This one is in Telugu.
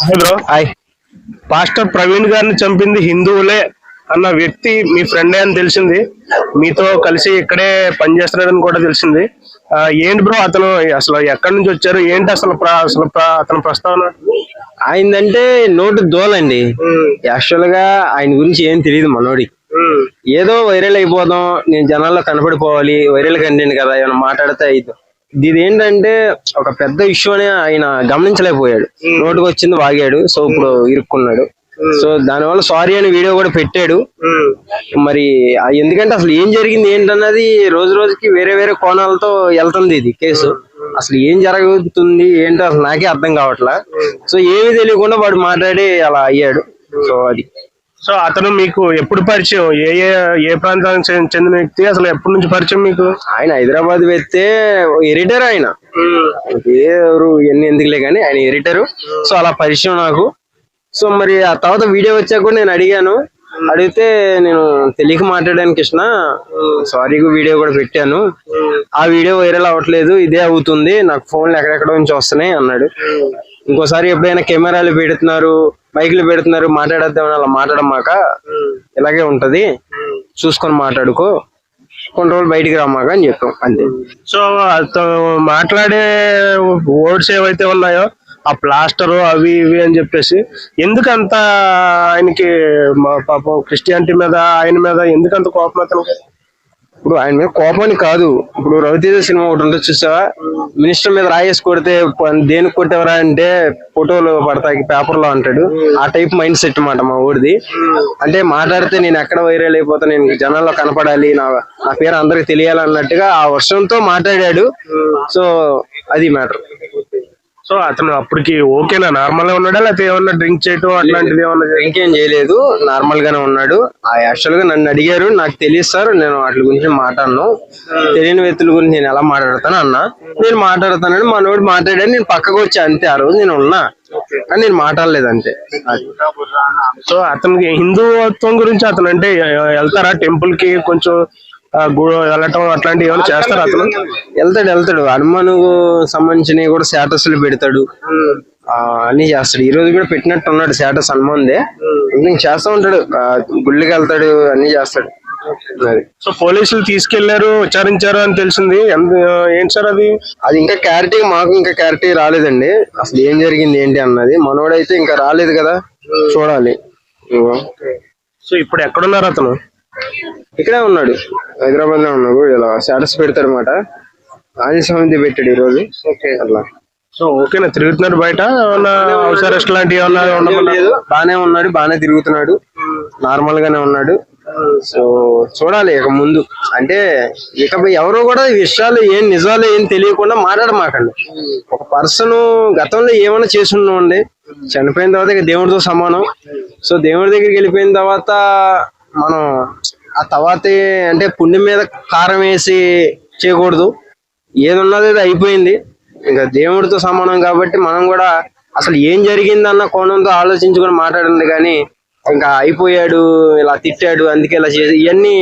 బ్రో హాయ్ పాస్టర్ ప్రవీణ్ గారిని చంపింది హిందువులే అన్న వ్యక్తి మీ ఫ్రెండే అని తెలిసింది. మీతో కలిసి ఇక్కడే పనిచేస్తున్నాడని కూడా తెలిసింది. ఏంటి బ్రో అతను? అసలు ఎక్కడి నుంచి వచ్చారు? ఏంటి అసలు అసలు అతని ప్రస్తావన? ఆయనదంటే నోటు దోలండి. యాక్చువల్గా ఆయన గురించి ఏం తెలియదు మనోడికి. ఏదో వైరల్ అయిపోదాం నేను జనాల్లో కనపడిపోవాలి వైరల్ కంటెంట్ కదా ఏమైనా మాట్లాడితే అయితే ఇది ఏంటంటే ఒక పెద్ద ఇష్యూ అని ఆయన గమనించలేకపోయాడు. నోటుకు వచ్చింది వాగాడు. సో ఇప్పుడు ఇరుక్కున్నాడు. సో దానివల్ల సారీ అని వీడియో కూడా పెట్టాడు. మరి ఎందుకంటే అసలు ఏం జరిగింది ఏంటన్నది రోజు రోజుకి వేరే వేరే కోణాలతో వెళ్తుంది ఇది కేసు. అసలు ఏం జరుగుతుంది ఏంటో అసలు నాకే అర్థం కావట్లా. సో ఏమీ తెలియకుండా వాడు మాట్లాడి అలా అయ్యాడు. సో అది. సో అతను మీకు ఎప్పుడు పరిచయం? ఏ ఏ ఏ ప్రాంతానికి చెందిన- వ్యక్తి? అసలు ఎప్పటి నుంచి పరిచయం మీకు? ఆయన హైదరాబాద్ వెళ్తే ఎడిటర్ ఆయన. ఎవరు ఎన్ని ఎందుకులే కానీ ఆయన ఎడిటర్. సో అలా పరిచయం నాకు. సో మరి ఆ తర్వాత వీడియో వచ్చాక కూడా నేను అడిగాను. అడిగితే నేను తెలియక మాట్లాడాను కృష్ణ. సారీ వీడియో కూడా పెట్టాను. ఆ వీడియో వైరల్ అవ్వట్లేదు. ఇదే అవుతుంది. నాకు ఫోన్లు ఎక్కడెక్కడ నుంచి వస్తున్నాయి అన్నాడు. ఇంకోసారి ఎప్పుడైనా కెమెరాలు పెడుతున్నారు. మైకులు పెడుతున్నారు మాట్లాడద్దామని అలా మాట్లాడమాక ఇలాగే ఉంటది. చూసుకొని మాట్లాడుకో. కొన్ని రోజులు బయటికి రమ్మాక అని చెప్పాం అంతే. సో అతను మాట్లాడే వర్డ్స్ ఏవైతే ఉన్నాయో ఆ ప్లాస్టర్ అవి ఇవి అని చెప్పేసి ఎందుకు అంత ఆయనకి పాపం క్రిస్టియానిటీ మీద ఆయన మీద ఎందుకు అంత కోపం అతనికి? ఇప్పుడు ఆయన మీద కోపాన్ని కాదు. ఇప్పుడు రవితేజ సినిమా ఒకటి ఉంటుంది చూసావా? మినిస్టర్ మీద రాయేసి కొడితే దేనికి కొట్టేవరా అంటే ఫోటోలు పడతాయి పేపర్లో అంటాడు. ఆ టైప్ మైండ్ సెట్ అన్నమాట మా ఊరిది. అంటే మాట్లాడితే నేను ఎక్కడ వైరల్ అయిపోతా నేను జనాల్లో కనపడాలి నా నా పేరు అందరికి తెలియాలి అన్నట్టుగా ఆ వర్షంతో మాట్లాడాడు. సో అది మ్యాటర్. సో అతను అప్పటికి ఓకేనా నార్మల్గా ఉన్నాడా? లేకపోతే ఏమన్నా డ్రింక్ చేయటం అట్లాంటిది ఏమన్నా జరిగిందా? ఇంకేం చేయలేదు. నార్మల్ గానే ఉన్నాడు. ఆ యాక్చువల్గా నన్ను అడిగారు నాకు తెలియదు సార్ నేను వాటి గురించి మాట్లాడను. తెలియని వ్యక్తుల గురించి నేను ఎలా మాట్లాడతాను అన్న. నేను మాట్లాడతానని మనోడు మాట్లాడాడు నేను పక్కకు వచ్చా అంతే ఆ రోజు నేను ఉన్నా. కానీ నేను మాట్లాడలేదు అంతే. సో అతనికి హిందుత్వం గురించి అతను అంటే వెళ్తారా? టెంపుల్కి కొంచెం వెళ్ళటం అట్లాంటివి ఏమైనా చేస్తారా అతను? వెళ్తాడు వెళ్తాడు. హనుమాను సంబంధించినవి కూడా స్టేటస్లు పెడతాడు. ఆ, అన్ని చేస్తాడు. ఈ రోజు కూడా పెట్టినట్టు ఉన్నాడు స్టేటస్ హనుమాన్దే. ఇంకా చేస్తా ఉంటాడు. గుళ్ళకి వెళ్తాడు అన్ని చేస్తాడు. సో పోలీసులు తీసుకెళ్ళారు విచారించారు అని తెలిసింది. ఏంటి సార్ అది? అది ఇంకా క్లారిటీ మాకు ఇంకా క్లారిటీ రాలేదండి. అసలు ఏం జరిగింది ఏంటి అన్నది. మనోడైతే ఇంకా రాలేదు కదా. చూడాలి. సో ఇప్పుడు ఎక్కడున్నారు అతను? ఇక్కడే ఉన్నాడు. హైదరాబాద్లో ఉన్నాడు ఇలా స్టేటస్ పెడతాడు అనమాట ఆంజనేయ స్వామి పెట్టాడు ఈ రోజు అట్లా. సో ఓకేనా? తిరుగుతున్నారు బయట? ఏమన్నా అరెస్ట్ లాంటివి ఏమన్నా బానే ఉన్నాడు? బానే తిరుగుతున్నాడు. నార్మల్ గానే ఉన్నాడు. సో చూడాలి ఇక ముందు. అంటే ఇకపై ఎవరు కూడా విషయాలు ఏం నిజాలు ఏం తెలియకుండా మాట్లాడమాకండి. ఒక పర్సన్ గతంలో ఏమైనా చేసి ఉండండి చనిపోయిన తర్వాత ఇక దేవుడితో సమానం. సో దేవుడి దగ్గరికి వెళ్ళిపోయిన తర్వాత మనం ఆ తర్వాత అంటే పుణ్యం మీద కారం వేసి చేయకూడదు. ఏదున్నది అది అయిపోయింది. ఇంకా దేవుడితో సమానం కాబట్టి మనం కూడా అసలు ఏం జరిగింది అన్న కోణంతో ఆలోచించుకొని మాట్లాడండి కానీ ఇంకా అయిపోయాడు ఇలా తిట్టాడు అందుకే ఇలా చేసి ఇవన్నీ